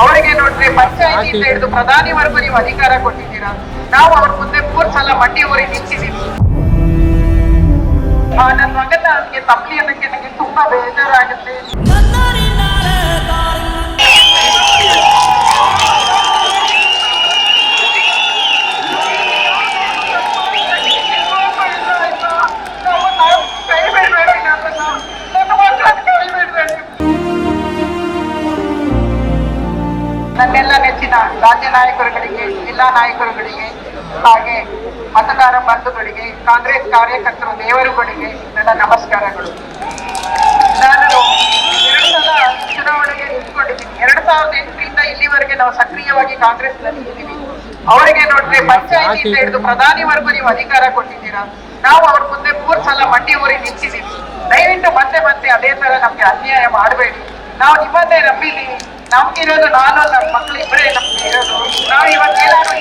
ಅವರಿಗೆ ನೋಡ್ರಿ ಪಂಚಾಯತಿಯಿಂದ ಹಿಡಿದು ಪ್ರಧಾನಿವರೆಗೂ ನೀವು ಅಧಿಕಾರ ಕೊಟ್ಟಿದ್ದೀರಾ? ನಾವು ಅವ್ರ ಮುಂದೆ ಮೂರ್ ಸಲ ಮಂಡಿ ಊರಿ ನಿಂತಿದ್ದೀವಿ. ನನ್ನ ಮಗನ ನನಗೆ ತಪ್ಪಲಿ ಅನ್ನಕ್ಕೆ ನನಗೆ ತುಂಬಾ ಬೇಜಾರಾಗುತ್ತೆ. ನೆಚ್ಚಿನ ರಾಜ್ಯ ನಾಯಕರುಗಳಿಗೆ, ಜಿಲ್ಲಾ ನಾಯಕರುಗಳಿಗೆ ಹಾಗೆ ಮತದಾರ ಬಂಧುಗಳಿಗೆ, ಕಾಂಗ್ರೆಸ್ ಕಾರ್ಯಕರ್ತರು ದೇವರುಗಳಿಗೆ ನನ್ನ ನಮಸ್ಕಾರಗಳು. ನಾನು ಎರಡು ಸಲ ಚುನಾವಣೆಗೆ ನಿಂತ್ಕೊಂಡಿದ್ದೀನಿ. ಎರಡ್ ಸಾವಿರದ ಎಂಟರಿಂದ ಇಲ್ಲಿವರೆಗೆ ನಾವು ಸಕ್ರಿಯವಾಗಿ ಕಾಂಗ್ರೆಸ್ನಲ್ಲಿ ಇದ್ದೀವಿ. ಅವರಿಗೆ ನೋಡ್ರಿ ಪಂಚಾಯತಿಯಿಂದ ಹಿಡಿದು ಪ್ರಧಾನಿವರೆಗೂ ನೀವು ಅಧಿಕಾರ ಕೊಟ್ಟಿದ್ದೀರಾ? ನಾವು ಅವ್ರ ಮುಂದೆ ಮೂರ್ ಸಲ ಮಂಡಿ ಊರಿ ನಿಂತಿದ್ದೀವಿ. ದಯವಿಟ್ಟು ಮತ್ತೆ ಮತ್ತೆ ಅದೇ ತರ ನಮ್ಗೆ ಅನ್ಯಾಯ ಮಾಡಬೇಡಿ. ನಾವು ನಿಮ್ಮನ್ನೇ ನಂಬಿದೀವಿ ನಮ್ಗಿರೋದು ನಾನು ನಮ್ಮ ಮಕ್ಳು ಇಬ್ಬರೇ ನಮ್ಗೆ ಇರೋದು ನಾವು ಇವತ್ತು ಏನಾದ್ರು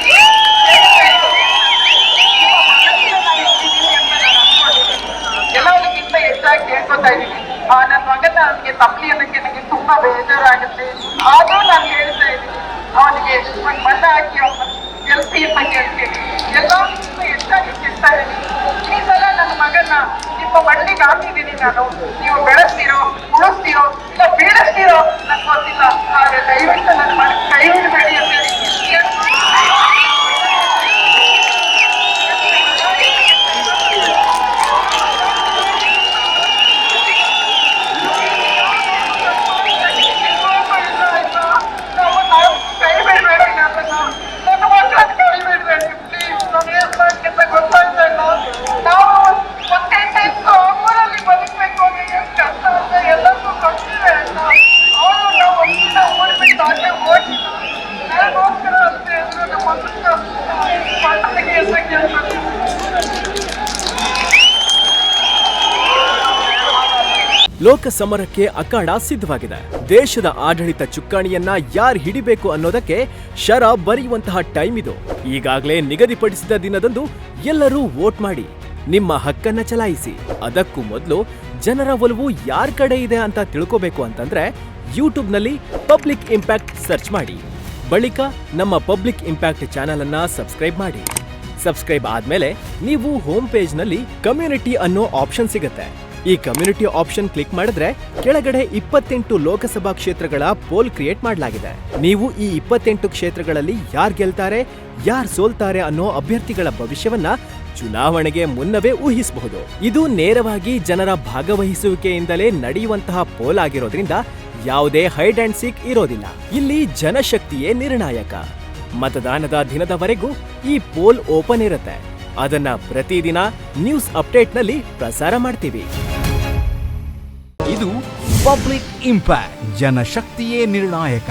ಎಲ್ಲದಕ್ಕಿಂತ ಹೆಚ್ಚಾಗಿ ಕೇಳ್ಕೊತಾ ಇದ್ದೀನಿ ಆ ನನ್ನ ಮಗನ ನನಗೆ ತಪ್ಪಲಿ ಅನ್ನಕ್ಕೆ ನನಗೆ ತುಂಬಾ ಬೇಜಾರಾಗುತ್ತೆ. ಆದ್ರೂ ನಾನು ಹೇಳ್ತಾ ಇದ್ದೀನಿ ಅವನಿಗೆ ಒಂದು ಬಣ್ಣ ಹಾಕಿ ಅವನ ಕೆಲಸ ಅಂತ ಕೇಳ್ತೀನಿ ಎಲ್ಲದಕ್ಕಿಂತ ಹೆಚ್ಚಾಗಿ ಕೇಳ್ತಾ ಇದ್ದೀನಿ ಈ ಸಲ ನನ್ನ ಮಗನ ನಿಮ್ಮ ಮಣ್ಣಿಗೆ ಹಾಕಿದ್ದೀನಿ ನಾನು. ನೀವು ಬೆಳೆಸ್ತೀರೋ? ಮಕ್ಕಳಿಗೆ ಸಮರಕ್ಕೆ ಅಖಾಡ ಸಿದ್ಧವಾಗಿದೆ. ದೇಶದ ಆಡಳಿತ ಚುಕ್ಕಾಣಿಯನ್ನ ಯಾರು ಹಿಡಿಬೇಕು ಅನ್ನೋದಕ್ಕೆ ಶರ ಬರೆಯುವಂತಹ ಟೈಮ್ ಇದು. ಈಗಾಗಲೇ ನಿಗದಿಪಡಿಸಿದ ದಿನದಂದು ಎಲ್ಲರೂ ವೋಟ್ ಮಾಡಿ, ನಿಮ್ಮ ಹಕ್ಕನ್ನ ಚಲಾಯಿಸಿ. ಅದಕ್ಕೂ ಮೊದಲು ಜನರ ಒಲವು ಯಾರ್ ಕಡೆ ಇದೆ ಅಂತ ತಿಳ್ಕೋಬೇಕು ಅಂತಂದ್ರೆ ಯೂಟ್ಯೂಬ್ನಲ್ಲಿ ಪಬ್ಲಿಕ್ ಇಂಪ್ಯಾಕ್ಟ್ ಸರ್ಚ್ ಮಾಡಿ. ಬಳಿಕ ನಮ್ಮ ಪಬ್ಲಿಕ್ ಇಂಪ್ಯಾಕ್ಟ್ ಚಾನೆಲ್ ಅನ್ನ ಸಬ್ಸ್ಕ್ರೈಬ್ ಮಾಡಿ. ಸಬ್ಸ್ಕ್ರೈಬ್ ಆದ್ಮೇಲೆ ನೀವು ಹೋಮ್ ಪೇಜ್ನಲ್ಲಿ ಕಮ್ಯುನಿಟಿ ಅನ್ನೋ ಆಪ್ಷನ್ ಸಿಗುತ್ತೆ. ಈ ಕಮ್ಯುನಿಟಿ ಆಪ್ಷನ್ ಕ್ಲಿಕ್ ಮಾಡಿದ್ರೆ ಕೆಳಗಡೆ ಇಪ್ಪತ್ತೆಂಟು ಲೋಕಸಭಾ ಕ್ಷೇತ್ರಗಳ ಪೋಲ್ ಕ್ರಿಯೇಟ್ ಮಾಡಲಾಗಿದೆ. ನೀವು ಈ ಇಪ್ಪತ್ತೆಂಟು ಕ್ಷೇತ್ರಗಳಲ್ಲಿ ಯಾರ್ ಗೆಲ್ತಾರೆ, ಯಾರ್ ಸೋಲ್ತಾರೆ ಅನ್ನೋ ಅಭ್ಯರ್ಥಿಗಳ ಭವಿಷ್ಯವನ್ನ ಚುನಾವಣೆಗೆ ಮುನ್ನವೇ ಊಹಿಸಬಹುದು. ಇದು ನೇರವಾಗಿ ಜನರ ಭಾಗವಹಿಸುವಿಕೆಯಿಂದಲೇ ನಡೆಯುವಂತಹ ಪೋಲ್ ಆಗಿರೋದ್ರಿಂದ ಯಾವುದೇ ಹೈಡ್ ಅಂಡ್ ಸೀಕ್ ಇರೋದಿಲ್ಲ. ಇಲ್ಲಿ ಜನಶಕ್ತಿಯೇ ನಿರ್ಣಾಯಕ. ಮತದಾನದ ದಿನದವರೆಗೂ ಈ ಪೋಲ್ ಓಪನ್ ಇರುತ್ತೆ. ಅದನ್ನ ಪ್ರತಿದಿನ ನ್ಯೂಸ್ ಅಪ್ಡೇಟ್ನಲ್ಲಿ ಪ್ರಸಾರ ಮಾಡ್ತೀವಿ. ಇದು ಪಬ್ಲಿಕ್ ಇಂಪ್ಯಾಕ್ಟ್, ಜನಶಕ್ತಿಯೇ ನಿರ್ಣಾಯಕ.